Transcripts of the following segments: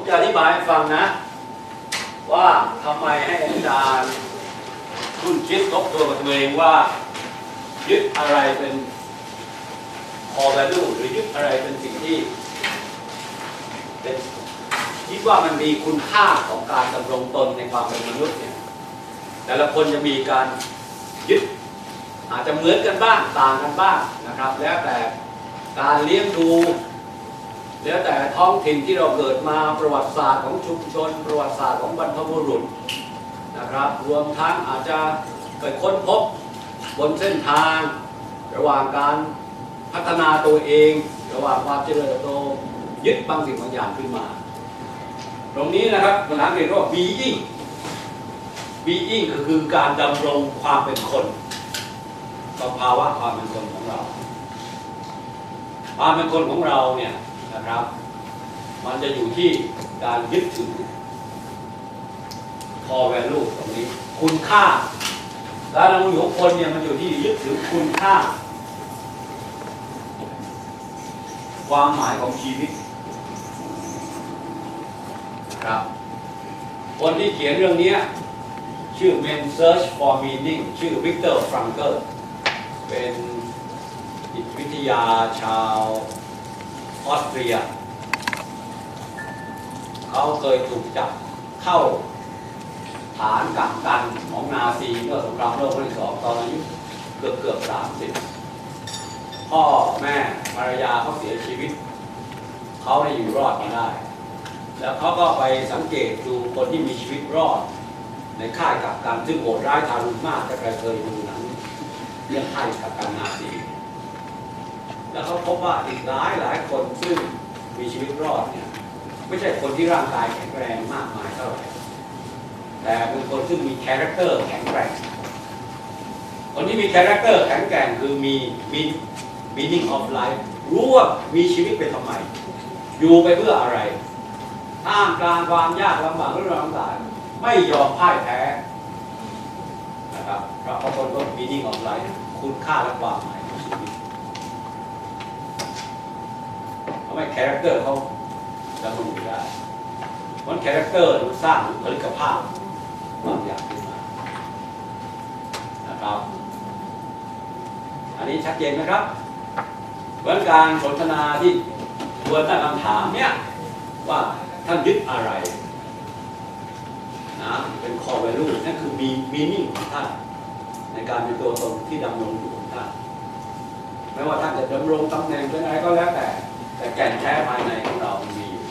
ผมจะอธิบายให้ฟังนะ ว่าทำไมให้อาจารย์รุ่นคิดทบทวนกับตัวเองว่า ยึดอะไรเป็น core value หรือยึดอะไรเป็นสิ่งที่เป็นคิดว่ามันมีคุณค่าของการดำรงตนในความเป็นมนุษย์เนี่ยแต่ละคนจะมีการยึดอาจจะเหมือนกันบ้างต่างกันบ้างนะครับ แล้วแต่การเลี้ยงดู แล้วแต่ท้องถิ่นที่เราเกิดมาประวัติศาสตร์ของชุมชน ประวัติศาสตร์ของบรรพบุรุษนะครับ รวมทั้งอาจจะไปค้นพบบนเส้นทาง ระหว่างการพัฒนาตัวเอง ระหว่างความเจริญเติบโตยึดบางสิ่งบางอย่างขึ้นมา ตรงนี้นะครับภาษาอังกฤษเรียกว่า being being ก็คือการดำรงความเป็นคนสภาวะความเป็นคนของเรา ความเป็นคนของเราเนี่ย นะครับ มันจะอยู่ที่การยึดถือ core value ตรงนี้ คุณค่า การดำรงอยู่ของคนเนี่ยมันอยู่ที่ยึดถือคุณค่า ความหมายของชีวิตครับคนที่เขียนเรื่องนี้ชื่อ Men Search for Meaning ชื่อวิกเตอร์ฟรังเกอร์เป็นจิตวิทยาชาว ออสเตรีย เขาเคยถูกจับเข้า ฐานกักกันของนาซีเมื่อสงครามโลกครั้งที่สองตอนอายุเกือบเกือบสามสิบพ่อแม่ภรรยาเขาเสียชีวิต เขาได้อยู่รอดมาได้ แล้วเขาก็ไปสังเกตดูคนที่มีชีวิตรอด ในค่ายกักกันซึ่งโหดร้ายทารุณมากถ้าใครเคยดูหนังเรื่องค่ายกักกันนาซี แล้วเขาพบว่าอีกหลายหลายคนซึ่งมีชีวิตรอดเนี่ยไม่ใช่คนที่ร่างกายแข็งแรงมากมายเท่าไหร่แต่เป็นคนซึ่งมีคาแรคเตอร์แข็งแกร่งคนที่มีคาแรคเตอร์แข็งแกร่งคือมีมี meaning of life รู้ว่ามีชีวิตไปทำไม อยู่ไปเพื่ออะไรท่ามกลางความยากลำบากเรื่องต่างๆไม่ยอมพ่ายแพ้นะครับเพราะเขาคนก็ meaning of life คุณค่าและความหมายของชีวิต ทำให้คาแรคเตอร์เขาดำรงอยู่ได้เพราะคาแรคเตอร์มันสร้างบุคลิกภาพบางอย่างขึ้นมานะครับ อันนี้ชัดเจนไหมครับเพราะการสนทนาที่ควรตั้งคำถามเนี่ยว่าท่านยึดอะไรนะเป็น core value นั่นคือมี meaning ของท่าน ในการเป็นตัวตนที่ดำรงอยู่ของท่านไม่ว่าท่านจะดำรงตำแหน่งเป็นอะไรก็แล้วแต่ แต่แก่นแท้ภายในของเรามันมีอยู่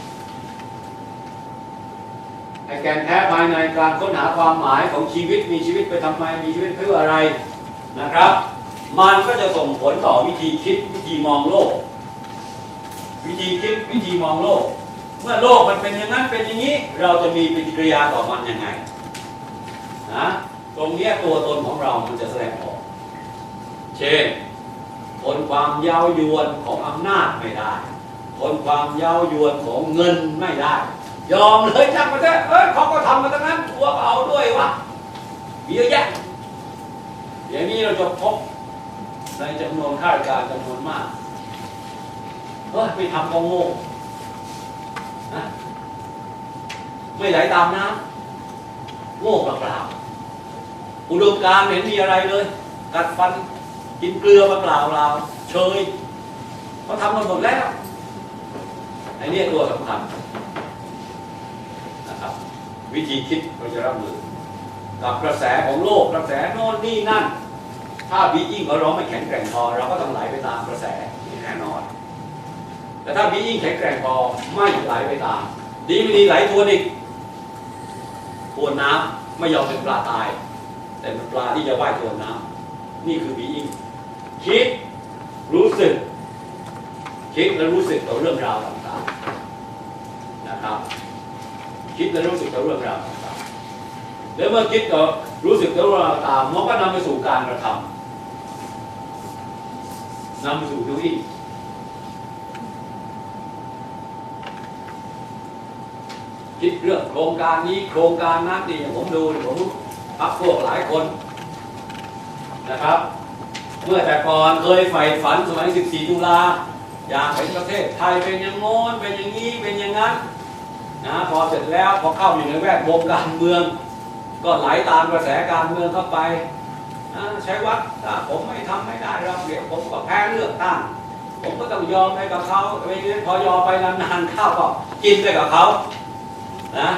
ไอ้แก่นแท้ภายในการค้นหาความหมายของชีวิตมีชีวิตไปทำไมมีชีวิตเพื่ออะไรนะครับ มันก็จะส่งผลต่อวิธีคิดวิธีมองโลก วิธีคิดวิธีมองโลก เมื่อโลกมันเป็นอย่างนั้นเป็นอย่างนี้ เราจะมีปฏิกิริยาต่อมันยังไงนะตรงนี้ตัวตนของเรามันจะแสดงออก เช่นทนความเย้ายวนของอำนาจไม่ได้ ทนความเย้ายวนของเงินไม่ได้ ยอมเลยจังมาเถอะเอ้ยเขาก็ทำมาตั้งนั้นทัวก็เอาด้วยวะมีเยอะแยะอย่างนี้เราจะพบในจำนวนข้าราชการจำนวนมากเฮ้ยไม่ทำก็โง่นะไม่ไหลตามน้ำโง่เปล่าๆอุดมการเห็นมีอะไรเลย กัดฟันกินเกลือมาเปล่าเราเชยเขาทำมาหมดแล้ว ไอ้เนี่ยตัวสำคัญนะครับ วิธีคิดเราจะรับมือ กับกระแสของโลกกระแสโน่นนี่นั่น ถ้าบีอิงของเราไม่แข็งแกร่งพอ เราก็ต้องไหลไปตามกระแสนแน่นอน แต่ถ้าบีอิงแข็งแกร่งพอไม่ไหลไปตาม ดีไม่ดีไหลทวนอีกทวนน้ำไม่ยอมเป็นปลาตาย แต่เป็นปลาที่จะว่ายทวนน้ำนี่คือบีอิงคิดรู้สึกคิดและรู้สึกต่อเรื่องราวต่าง นะครับ คิดและรู้สึกต่อเรื่องราวต่างๆแล้วเมื่อคิดต่อรู้สึกต่อเรื่องราวต่างมันก็นำไปสู่การกระทำนำไปสู่ดูอีกคิดเรื่องโครงการนี้โครงการนั้นนี่อย่างผมดูผมพักพวกหลายคนนะครับ เมื่อแต่ก่อนเคยใฝ่ฝันสมัย 14 ตุลาอยากเห็นประเทศไทยเป็นอย่างโน้นเป็นอย่างนี้เป็นอย่างนั้น นะพอเสร็จแล้วพอเข้าอยู่ในแวดวงการเมือง ก็ไหลตามกระแสการเมืองเข้าไปนะใช้วัดถ้าผมไม่ทำไม่ได้เราเดี๋ยวผมก็แพ้เลือกตั้งผมก็ต้องยอมไปกับเขาไปเรื่อยพอยอมไปนานๆเข้าก็กินไปกับเขานะ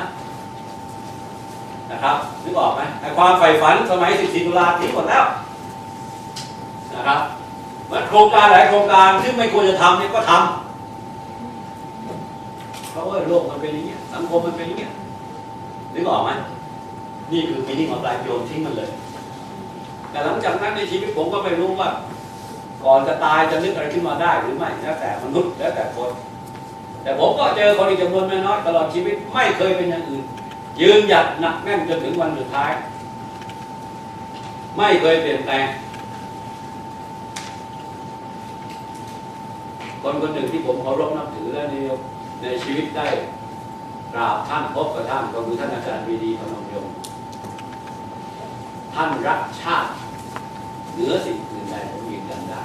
นะครับนึกออกไหมความใฝ่ฝันสมัย 14 ตุลาทิ้งหมดแล้วนะครับมันโครงการหลายโครงการที่ไม่ควรจะทำเนี่ยก็ทำเพราะว่าโลกมันเป็นอย่างเงี้ สังคมมันเป็นอย่างเงี้ยนึกออกไหมนี่คือมีนิ่งของปลายโยนทิ้งมันเลย แต่หลังจากนั้นในชีวิตผมก็ไม่รู้ว่า ก่อนจะตายจะนึกอะไรขึ้นมาได้หรือไม่แล้วแต่มนุษย์แล้วแต่คน แต่ผมก็เจอคนอีกจำนวนไม่น้อยตลอดชีวิตไม่เคยเป็นอย่างอื่น ยืนหยัดหนักแน่นจนถึงวันสุดท้าย ไม่เคยเปลี่ยนแปลงคนคนหนึ่งที่ผมเคารพนับถือและในในชีวิตได้ กราบท่านพบกับท่านก็คือท่านอาจารย์วีดีพนมยงค์ท่านรักชาติเหนือสิ่งอื่นใดผมยืนยันได้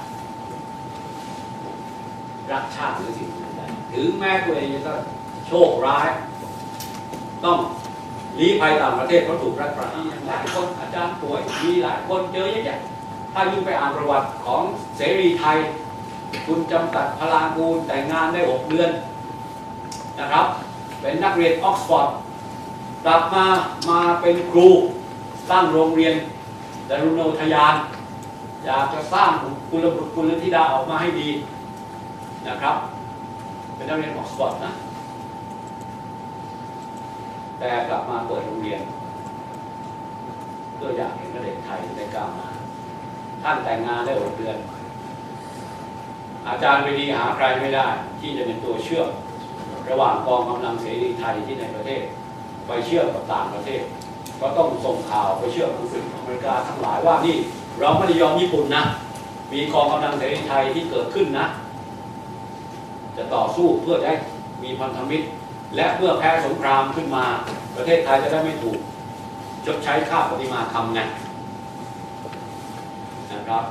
รักชาติเหนือสิ่งอื่นใดถึงแม้ตัวเองจะโชคร้าย ต้องลี้ภัยต่างประเทศเพราะถูกรัฐประหารหลายคนอาจารย์ป่วยมีหลายคนเจอเยอะแยะถ้ายิ่งไปอ่านประวัติของเสรีไทย คุณจำกัดพลางกูลแต่งงานได้หกเดือนนะครับ เป็นนักเรียนออกซฟอร์ดกลับมามาเป็นครูสร้างโรงเรียนดารุณโนทยาน อยากจะสร้างกุลบุตรกุลธิดาออกมาให้ดีนะครับ เป็นนักเรียนออกซฟอร์ดนะแต่กลับมาเปิดโรงเรียนตัวอย่างเห็นว่าเด็กไทยได้ก้าวหน้าท่านแต่งงานได้หกเดือน อาจารย์ไปดีหาใครไม่ได้ ที่จะเป็นตัวเชื่อม ระหว่างกองกำลังเสรีไทยที่ในประเทศ ไปเชื่อมกับต่างประเทศ ก็ต้องส่งข่าวไปเชื่อมอังกฤษอเมริกาทั้งหลายว่านี่เราไม่ได้ยอมญี่ปุ่นนะ มีกองกำลังเสรีไทยที่เกิดขึ้นนะ จะต่อสู้เพื่อได้มีพันธมิตร และเมื่อแพ้สงครามขึ้นมา ประเทศไทยจะได้ไม่ถูกชดใช้ค่าปฏิมาคำไงนะครับ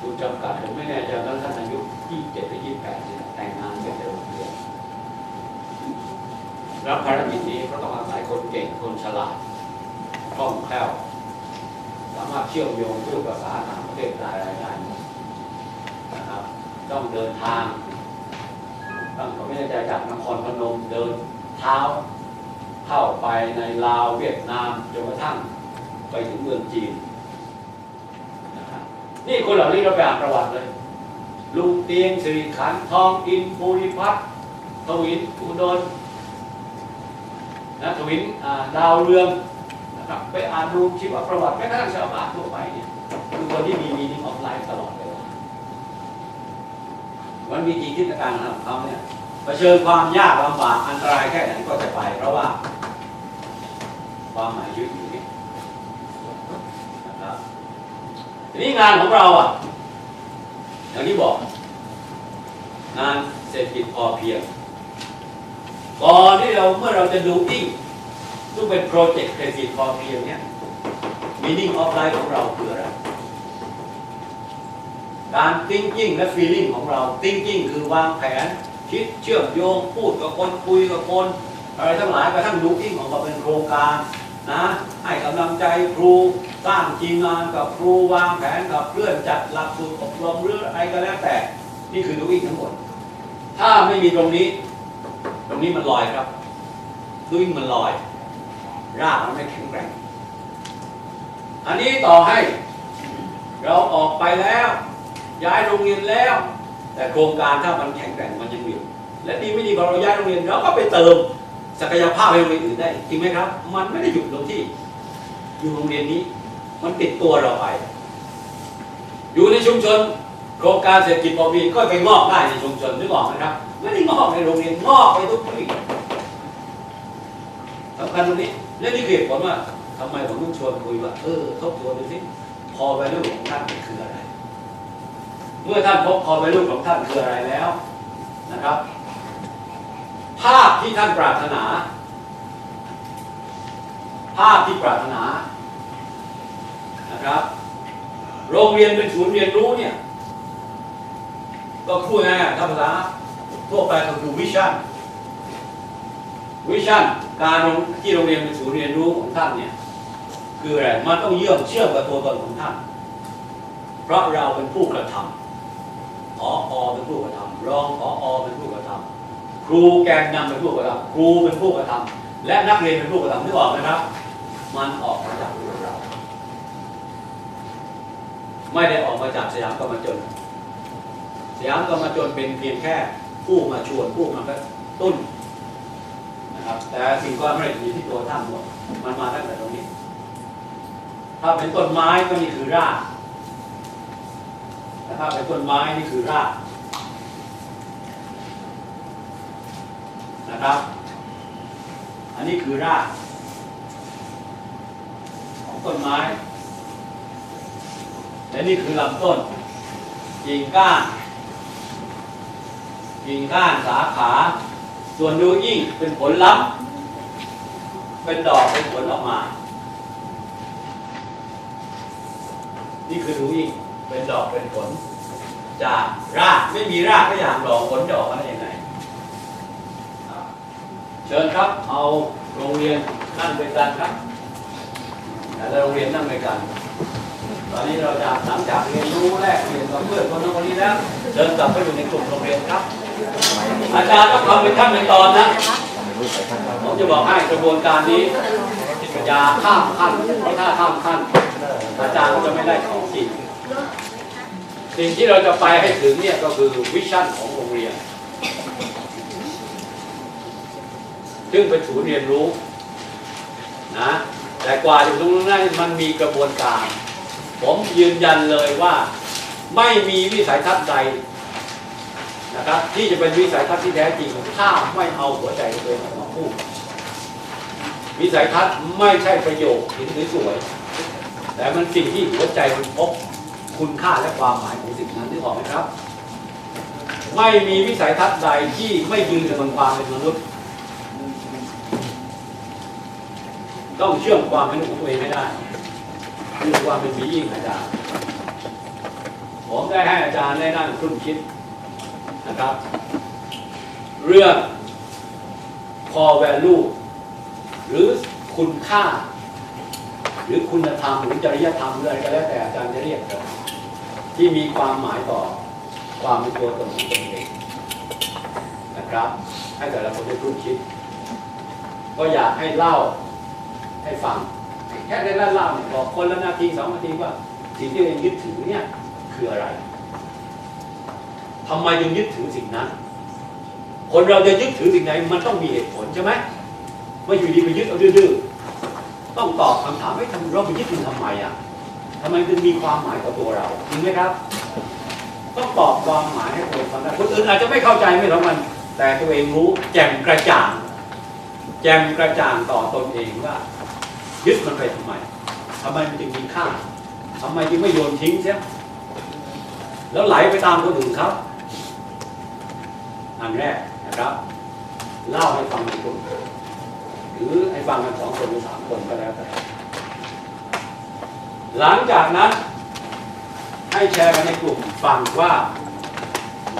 คุณจำกัดผมไม่แน่ใจว่าท่านอายุ27หรือ28เนี่ยแต่งงานเป็นเร็วเรียน รับภารกิจนี้เพระต้องอาศัยคนเก่งคนฉลาดคล่องแคล่วสามารถเชื่อมโยงพูดภาษาต่างประเทศได้อะไรได้หมดนะครับ ต้องเดินทางต้องผมไม่แน่ใจจากนครพนมเดินเท้าเข้าไปในลาวเวียดนามจนกระทั่งไปถึงเมืองจีนนะครับนี่คนเหล่านี้เราไปอ่านประวัติเลย ลุงเตียงสิริขันทองอินภูริพัฒน์ทวินอุดร นะทวินดาวเรืองนะครับไปอ่านดูชีวประวัติแม้กระทั่งชาวบ้านทั่วไปเนี่ยคือคนที่มีมีนิ่งออฟไลฟ์ตลอดเลามันมีกี่ทิศการของเขาเนี่ยเผชิญความยากลำบากอันตรายแค่ไหนก็จะไป เพราะว่า ความหมายชีวิตอยู่นี่นะครับทีนี้งานของเราอะอย่างที่บอก งานเศรษฐกิจพอเพียง ก่อนที่เราเมื่อเราจะดูอิ่งซึ่งเป็นโปรเจกต์เศรษฐกิจพอเพียงเนี่ยมีนิ่งออฟไลน์ของเราคืออะไรการ thinking และ feeling ของเรา thinking คือวางแผน คิดเชื่อมโยงพูดกับคนคุยกับคนอะไรทั้งหลายกระทั่งดูอิ่งของเราเป็นโครงการนะให้กำลังใจครูสร้างทีมงานกับครูวางแผนกับเพื่อนจัดหลักสูตรอบรมหรืออะไรก็แล้วแต่ นี่คือดูอิ่งทั้งหมด ถ้าไม่มีตรงนี้ ตรงนี้มันลอยครับดูอิ่งมันลอย รากมันไม่แข็งแกร่ง อันนี้ต่อให้ เราออกไปแล้ว ย้ายโรงเรียนแล้ว แต่โครงการถ้ามันแข็งแกร่งมันยังอยู่ และดีไม่ดีพอเราย้ายโรงเรียนเราก็ไปเติมศักยภาพให้โรงเรียนอื่นได้จริงไหมครับ มันไม่ได้หยุดลงที่ อยู่โรงเรียนนี้ มันติดตัวเราไป อยู่ในชุมชน โครงการเศรษฐกิจพอเพียงก็ไปงอกได้ในชุมชนนึกออกไหมครับ ไม่ได้งอกในโรงเรียนงอกไปทุกที่สำคัญตรงนี้และนี่คือเหตุผลว่าทำไมผมต้องชวนคุยว่าเออทบทวนดูสิพอ value ของท่านคืออะไร เมื่อท่านพบ core value ของท่านคืออะไรแล้วนะครับ ภาพที่ท่านปรารถนา ภาพที่ปรารถนานะครับ โรงเรียนเป็นศูนย์เรียนรู้เนี่ย ก็พูดง่ายๆถ้าภาษา ทั่วไปก็คือวิชั่นวิชั่นการที่โรงเรียนเป็นศูนย์เรียนรู้ของท่านเนี่ยคืออะไรมันต้องเยื่อมเชื่อมกับตัวตนของท่าน เพราะเราเป็นผู้กระทำผออเป็นผู้กระทำรองผออเป็นผู้กระทำครูแกนนำเป็นผู้กระทำครูเป็นผู้กระทำและนักเรียนเป็นผู้กระทำนึกออกไหมครับ มันออกมาจากตัวเรา ไม่ได้ออกมาจากสยามกรรมจนสยามกรรมจนเป็นเพียงแค่ ผู้มาชวนผู้มากระตุ้นนะครับ แต่สิ่งความสำเร็จอยู่ที่ตัวท่านหมดมันมาตั้งแต่ตรงนี้ ถ้าเป็นต้นไม้ก็นี่คือรากแต่ถ้าเป็นต้นไม้นี่คือรากนะครับ อันนี้คือรากของต้นไม้และนี่คือลำต้นกิ่งก้าน กิ่งก้านสาขา ส่วนดูยิ่งเป็นผลลัพธ์ เป็นดอกเป็นผลออกมา นี่คือดูยิ่งเป็นดอกเป็นผล จากรากไม่มีรากก็อย่างดอกผลจะอกมาได้ยังไงเชิญครับเอาโรงเรียนนั่งด้วยกันครับแต่ละโรงเรียนนั่งด้วยกัน ตอนนี้เราจะหลังจากเรียนรู้แรกเรียนกับเพื่อนคนนั้นคนนี้แล้วเดินกลับไปอยู่ในกลุ่มโรงเรียนครับ อาจารย์ต้องทำเป็นขั้นเป็นตอนนะผมจะบอกให้กระบวนการนี้อย่าข้ามขั้นเพราะถ้าข้ามขั้น อาจารย์ก็จะไม่ได้ของจริงสิ่งที่เราจะไปให้ถึงเนี่ยก็คือวิชั่นของโรงเรียน ซึ่งเป็นศูนย์เรียนรู้นะแต่กว่าจะถึงตรงนั้นมันมีกระบวนการ ผมยืนยันเลยว่าไม่มีวิสัยทัศน์ใดนะครับที่จะเป็นวิสัยทัศน์ที่แท้จริงถ้าไม่เอาหัวใจตัวเองมาพูด วิสัยทัศน์ไม่ใช่ประโยคเห็นสวยๆแต่มันสิ่งที่หัวใจมันพบคุณค่าและความหมายของสิ่งนั้นที่ออกไหมครับ ไม่มีวิสัยทัศน์ใดที่ไม่ยืนอยู่บนความเป็นมนุษย์ ต้องเชื่อมความเป็นของตัวเองให้ได้ คือความเป็นมียิ่งอาจารย์ ผมได้ให้อาจารย์ได้นั่งคุ้นคิดนะครับ เรื่อง core value หรือคุณค่า หรือคุณธรรมหรือจริยธรรมหรืออะไรก็แล้วแต่อาจารย์จะเรียกเถอะที่มีความหมายต่อความเป็นตัวตนของตนเองนะครับ ให้แต่ละคนได้คุ้นคิด ก็อยากให้เล่าให้ฟัง แค่ได้เล่านี่ยบอกคนละนาทีสองนาทีว่าสิ่งที่ตัวเองยึดถือเนี่ยคืออะไรทำไมจึงยึดถือสิ่งนั้น คนเราจะยึดถือสิ่งไหนมันต้องมีเหตุผลใช่ไหมไม่อยู่ดีไปยึดเอาดื้อๆต้องตอบคำถามไม่ทำเราไปยึดถึงทำไมอะทำไมจึงมีความหมายต่อตัวเราจริงไหมครับ ต้องตอบความหมายให้ตัวเองฟังได้คนอื่นอาจจะไม่เข้าใจไม่รู้มันแต่ตัวเองรู้แจ่มกระจ่าง แจ่มกระจ่างต่อตนเองว่า ยึดมันไปทำไมทำไมมันจึงมีค่าทำไมจึงไม่โยนทิ้งเสียแล้วไหลไปตามคนอื่นเขาอันแรกนะครับ เล่าให้ฟังในกลุ่มหรือให้ฟังกันสองคนหรือสามคนก็แล้วแต่ หลังจากนั้น ให้แชร์กันในกลุ่มฟังว่า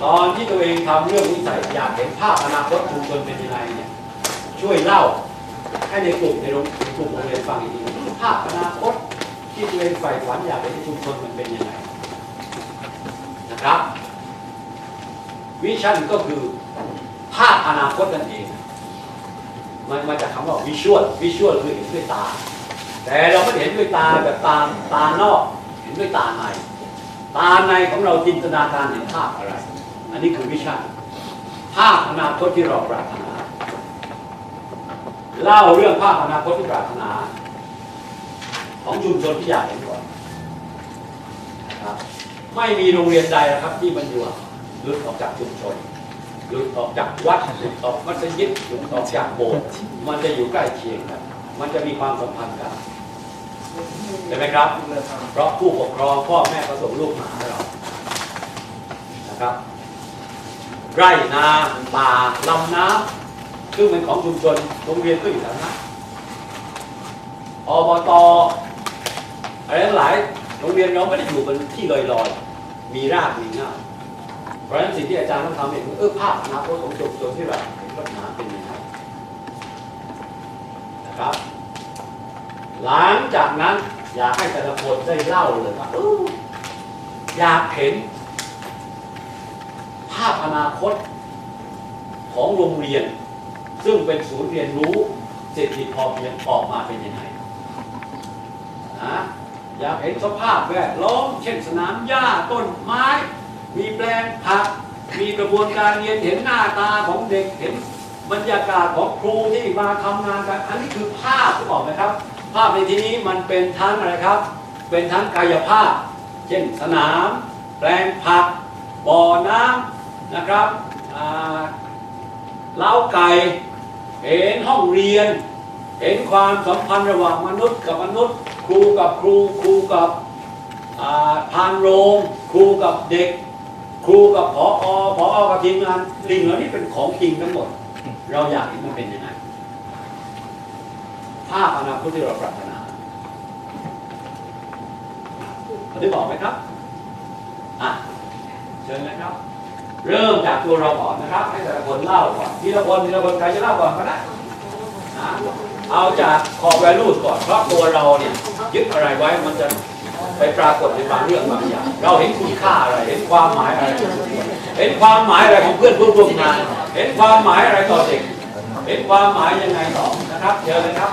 ตอนที่ตัวเองทำเรื่องนิสัยอยากเห็นภาพอนาคตชุมชนเป็นยังไงเนี่ยช่วยเล่า ให้ในกลุ่มในโรงในกลุ่มโรงเรียนฟังอีกทีภาพอนาคตที่ตัวเองใฝ่ฝันอยากเห็นในชุมชนมันเป็นยังไงนะครับวิชั่นก็คือภาพอนาคตนั่นเองมันมาจากคำว่าวิชวลวิชวลคือเห็นด้วยตา แต่เราไม่เห็นด้วยตาแบบตาตานอกเห็นด้วยตาในตาในของเราจินตนาการเห็นภาพอะไร อันนี้คือวิชั่นภาพอนาคตที่เราปรารถนา เล่าเรื่องภาพอนาคตที่ปรารถนา ของชุมชนที่อยากเห็นก่อนนะครับไม่มีโรงเรียนใดนะครับ ที่มันอยู่หลุดออกจากชุมชนหลุดออกจากวัดหลุดออกมัสยิดหลุดออกจากโบสถ์มันจะอยู่ใกล้เคียงกันมันจะมีความสัมพันธ์กันใช่ไหมครับ เพราะผู้ปกครองพ่อแม่ก็ส่งลูกมาให้เรานะครับไร่นาป่าลำน้ำ ซึ่งเป็นของชุมชนโรงเรียนก็อยู่แถวนั้นอบตอะไรทั้งหลายโรงเรียนเราไม่ได้อยู่บนที่ลอยๆ มีรากมีเงาเพราะฉะนั้นสิ่งที่อาจารย์ต้องทำเองเออภาพอนาคตของชุมชนที่แบบเห็นปัญหาเป็นยังไงนะครับ หลังจากนั้นอยากให้แต่ละคนได้เล่าเลยว่าอยากเห็น ภาพอนาคตของโรงเรียน ซึ่งเป็นศูนย์เรียนรู้เศรษฐกิจพอเพียงออกมาเป็นยังไงนะอยากเห็นสภาพแวดล้อมเช่นสนามหญ้าต้นไม้ มีแปลงผัก มีกระบวนการเรียนเห็นหน้าตาของเด็กเห็นบรรยากาศของครูที่มาทำงานกัน อันนี้คือภาพที่บอกนะครับ ภาพในที่นี้มันเป็นทั้งอะไรครับ เป็นทั้งกายภาพ เช่นสนาม แปลงผัก บ่อน้ำนะครับอ่าเล้าไก่ เห็นห้องเรียน เห็นความสัมพันธ์ระหว่างมนุษย์กับมนุษย์ ครูกับครูครูกับอ่าพานโรง ครูกับเด็ก ครูกับพออพออกับทีมงานลิงเหล่านี้เป็นของจริงทั้งหมด เราอยากเห็นมันเป็นยังไงภาพอนาคตที่เราปรารถนาได้บอกไหมครับ อะ เชิญนะครับ เริ่มจากตัวเราก่อนนะครับ ให้แต่ละคนเล่าก่อนทีละคนทีละคนใครจะเล่าก่อนก็ได้นะเอาจากคอ values ก่อนเพราะตัวเราเนี่ยยึดอะไรไว้มันจะไปปรากฏในบางเรื่องบางอย่างเราเห็นคุณค่าอะไรเห็นความหมายอะไร เห็นความหมายอะไรของเพื่อนร่วมงาน เห็นความหมายอะไรต่อเด็กเห็นความหมายยังไงต่อนะครับเชิญเลยครับ